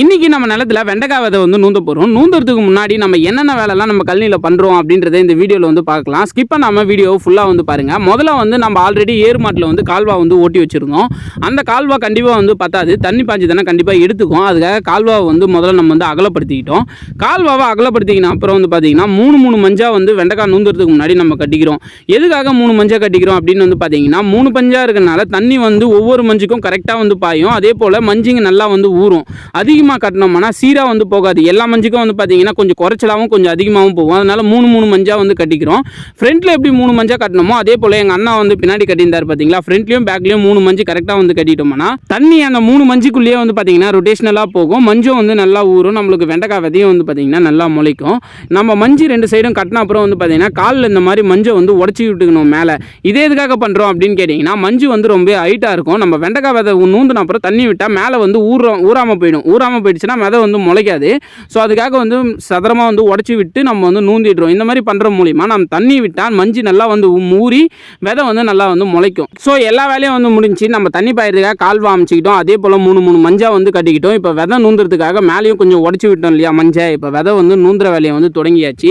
இன்றைக்கி நம்ம நிலத்துல வெண்டைக்காய் விதை வந்து நூந்த போகிறோம் நூந்துறதுக்கு முன்னாடி நம்ம என்னென்ன வேலைலாம் நம்ம கழனியில் பண்ணுறோம் அப்படின்றத இந்த வீடியோவில் வந்து பார்க்கலாம். ஸ்கிப் பண்ணாமல் வீடியோ ஃபுல்லாக வந்து பாருங்கள் முதல்ல வந்து நம்ம ஆல்ரெடி ஏர் மாட்டில் வந்து கால்வா வந்து ஓட்டி வச்சுருந்தோம். அந்த கால்வா கண்டிப்பாக வந்து பத்தாது. தண்ணி பாஞ்சு தானே கண்டிப்பாக எடுத்துக்கும். அதுக்காக கால்வாவை வந்து முதல்ல நம்ம வந்து அகலப்படுத்திக்கிட்டோம். கால்வாவை அகலப்படுத்திக்கின அப்புறம் வந்து பார்த்தீங்கன்னா மூணு மூணு மஞ்சா வந்து வெண்டைக்காய் நூந்துறதுக்கு முன்னாடி நம்ம கட்டிக்கிறோம். எதுக்காக மூணு மஞ்சா கட்டிக்கிறோம் அப்படின்னு வந்து பார்த்தீங்கன்னா மூணு பஞ்சா இருக்கனால தண்ணி வந்து ஒவ்வொரு மஞ்சுக்கும் கரெக்டாக வந்து பாயும். அதே போல் மஞ்சுங்க நல்லா வந்து ஊறும். அதிகமாக கட்டினோம்னா சீராக வந்து போகாது. எல்லா மஞ்சுக்கும் வந்து பார்த்தீங்கன்னா கொஞ்சம் குறைச்சலாகவும் கொஞ்சம் அதிகமாகவும் போகும். அதனால் மூணு மூணு மஞ்சாக வந்து கட்டிக்கிறோம். ஃப்ரண்ட்டில் எப்படி மூணு மஞ்சா கட்டணுமோ அதே போல் எங்கள் அண்ணா வந்து பின்னாடி கட்டியிருந்தார் பார்த்தீங்களா ஃப்ரண்ட்லேயும் பேக்லேயும் மூணு மஞ்சு கரெக்டாக வந்து கட்டிட்டோம்னா தண்ணி அந்த மூணு மஞ்சுக்குள்ளேயே வந்து பார்த்தீங்கன்னா ரொட்டேஷனலாக போகும். மஞ்சும் வந்து நல்லா ஊறும். நம்மளுக்கு வெண்டைக்காய் விதையும் வந்து பார்த்தீங்கன்னா நல்லா முளைக்கும். நம்ம மஞ்சு ரெண்டு சைடும் கட்டின அப்புறம் வந்து பார்த்தீங்கன்னா காலில் இந்த மாதிரி மஞ்சை வந்து உடச்சி விட்டுக்கணும் மேலே. இதே எதுக்காக பண்ணுறோம் அப்படின்னு கேட்டிங்கன்னா மஞ்சு வந்து ரொம்ப ஹைட்டாக இருக்கும். நம்ம வெண்டைக்காய் விதை நூந்தின அப்புறம் தண்ணி விட்டால் மேலே வந்து ஊற ஊறாமல் போயிடும். ஊறாமல் போயிடுச்சுன்னா விதை வந்து முளைக்காது. ஸோ அதுக்காக வந்து சதுரமாக வந்து உடச்சி விட்டு நம்ம வந்து நூந்திடுறோம். இந்த மாதிரி பண்ணுற மூலிமா நம்ம தண்ணி விட்டால் மஞ்சு நல்லா வந்து மூறி விதை வந்து நல்லா வந்து முளைக்கும். ஸோ எல்லா வேலையும் வந்து முடிஞ்சு நம்ம தண்ணி பாயிறதுக்காக கால்வா அமைச்சிக்கிட்டோம் அதே போல் மூணு மூணு மஞ்சா வந்து கட்டிக்கிட்டோம். இப்போ விதை நூந்துறதுக்காக மேலேயும் கொஞ்சம் உடச்சி விட்டோம் இல்லையா மஞ்சள் இப்போ விதை வந்து நூந்துற வேலையை வந்து தொடங்கியாச்சு.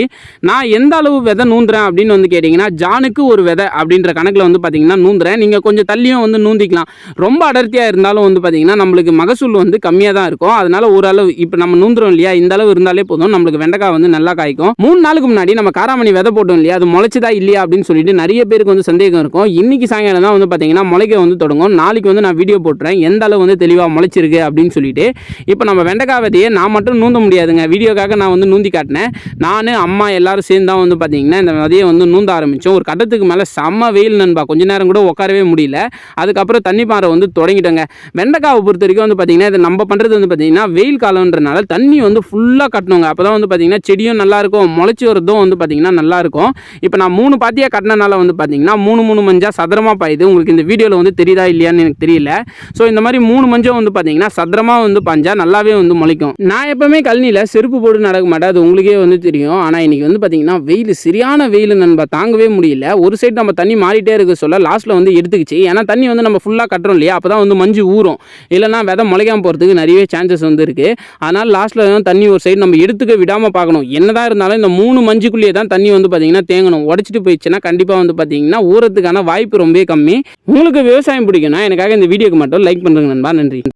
நான் எந்த அளவு விதை நூந்துறேன் அப்படின்னு வந்து கேட்டிங்கன்னா ஜானுக்கு ஒரு விதை அப்படின்ற கணக்கில் வந்து பார்த்தீங்கன்னா நூந்துறேன். நீங்கள் கொஞ்சம் தள்ளியும் வந்து நூந்திக்கலாம். ரொம்ப அடர்த்தியாக இருந்தாலும் வந்து பார்த்தீங்கன்னா நம்மளுக்கு மகசூல் வந்து கம்மியாக தான் இருக்கும். அதனால ஓரளவு இப்போ நம்ம நூந்துறோம் இல்லையா? இந்த அளவு இருந்தாலே போதும். நம்மளுக்கு வெண்டைக்காய் வந்து நல்லா காய்க்கும். மூணு நாளுக்கு முன்னாடி நம்ம காராமணி விதை போட்டோம் இல்லையா? அது முளைச்சதா இல்லையா? அப்படின்னு சொல்லிட்டு நிறைய பேருக்கு வந்து சந்தேகம் இருக்கும். இன்னைக்கு சாயங்காலம் தான் வந்து பார்த்தீங்கன்னா முளைக்க வந்து தொடங்கும். நாளைக்கு வந்து நான் வீடியோ போட்டுறேன். எந்த அளவு வந்து தெளிவாக முளைச்சிருக்கு அப்படின்னு சொல்லிட்டு. இப்போ நம்ம வெண்டைக்காய் விதையை நான் மட்டும் நூந்த முடியாதுங்க. வீடியோக்காக நான் வந்து நூந்தி காட்டினேன். நான் அம்மா எல்லாரும் சேர்ந்து தான் வந்து பார்த்தீங்கன்னா இந்த விதையை வந்து நூந்த ஆரம்பித்தோம் ஒரு கட்டத்துக்கு மேலே செம்ம வெயில் நண்பா. கொஞ்ச நேரம் கூட உட்காரவே முடியல. அதுக்கப்புறம் தண்ணி பாறை வந்து தொடங்கிட்டோங்க. வெண்டைக்காவை பொறுத்த வரைக்கும் வந்து பார்த்தீங்கன்னா இதை நம்ம பண்ணுறது வந்து பார்த்தீங்கன்னா வெயில் காலம்ன்றனால தண்ணி வந்து ஃபுல்லாக கட்டணுங்க. அப்போ தான் வந்து பார்த்தீங்கன்னா செடியும் நல்லாயிருக்கும் முளைச்சி வரதும் வந்து பார்த்தீங்கன்னா நல்லாயிருக்கும். இப்போ நான் மூணு பாத்தியாக கட்டினனால வந்து பார்த்தீங்கன்னா மூணு மூணு மஞ்சா சதுரமாக பாயுது. உங்களுக்கு இந்த வீடியோவில் வந்து தெரியுதா இல்லையான்னு எனக்கு தெரியல. ஸோ இந்த மாதிரி மூணு மஞ்சள் வந்து பார்த்தீங்கன்னா சதுரமாக வந்து பஞ்சா நல்லாவே வந்து முளைக்கும். நான் எப்போவுமே கழனியில் செருப்பு போட்டு நடக்க மாட்டேன். அது உங்களுக்கே வந்து தெரியும். ஆனால் இன்றைக்கி வந்து பார்த்தீங்கன்னா வெயில் சரியான வெயில் நண்பா தாங்கவே முடியல. ஒரு சைடு நம்ம தண்ணி மாறிட்டே இருக்க சொல்ல லாஸ்ட்டில் வந்து எடுத்துக்கிச்சு. ஏன்னா தண்ணி வந்து நம்ம ஃபுல்லாக கட்டுறோம் இல்லையா? அப்போ தான் வந்து மஞ்சு ஊறும். இல்லைனா விதை முளைக்காமல் போகிறதுக்கு நிறைய சான்சஸ் வந்து இருக்குது அதனால் லாஸ்ட்டில் தான் தண்ணி ஒரு சைடு நம்ம எடுத்துக்க விடாமல் பார்க்கணும். என்னதான் இருந்தாலும் இந்த மூணு மஞ்சுக்குள்ளேயே தான் தண்ணி வந்து பார்த்திங்கன்னா தேங்கணும். உடச்சிட்டு போயிடுச்சுன்னா கண்டிப்பாக வந்து பார்த்திங்கன்னா ஊறத்துக்கான வாய்ப்பு ரொம்ப கம்மி. உங்களுக்கு விவசாயம் பிடிக்கும்னா எனக்காக இந்த வீடியோக்கு மட்டும் லைக் பண்ணுறேங்க நண்பா. நன்றி.